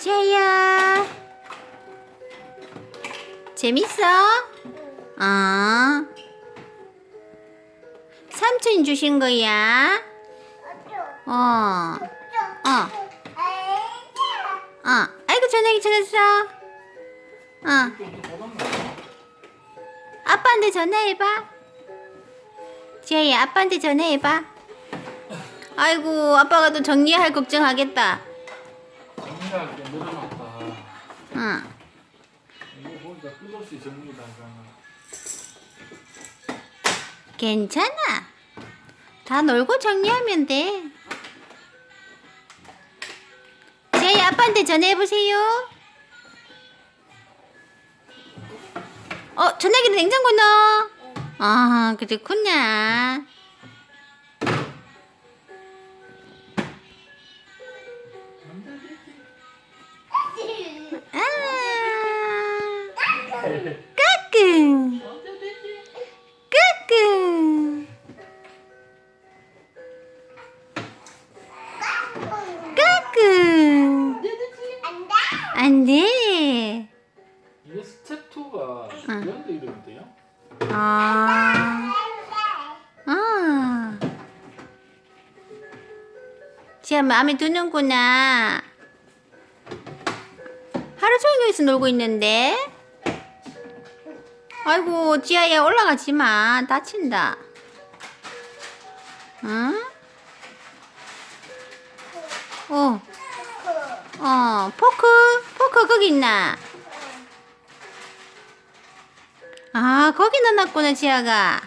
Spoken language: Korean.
지아야. 재밌어? 어. 삼촌이 주신 거야. 어. 어. 어. 아이고, 전화기 찾았어. 어. 아빠한테 전화해봐. 지아야, 아빠한테 전화해봐. 아이고, 아빠가 또 정리할 걱정하겠다. 정리할 게 늘어났다. 응. 이거 보니까 끝없이 정리다 하잖아. 괜찮아. 다 놀고 정리하면 돼. 지아야, 아빠한테 전화해보세요. 어, 전화기를 냉장고 넣어. 아, 그렇구나. 까꿍. 까꿍. 까꿍. 안 돼. 이게 스텝 2가 이런 데 이러면 돼요? 아. 아. 지아 마음에 드는구나. 하루 종일 여기서 놀고 있는데. 아이고, 지아야 올라가지 마. 다친다. 응? 어. 어, 포크? 포크 거기 있나? 아, 거기 넣어놨구나, 지아가.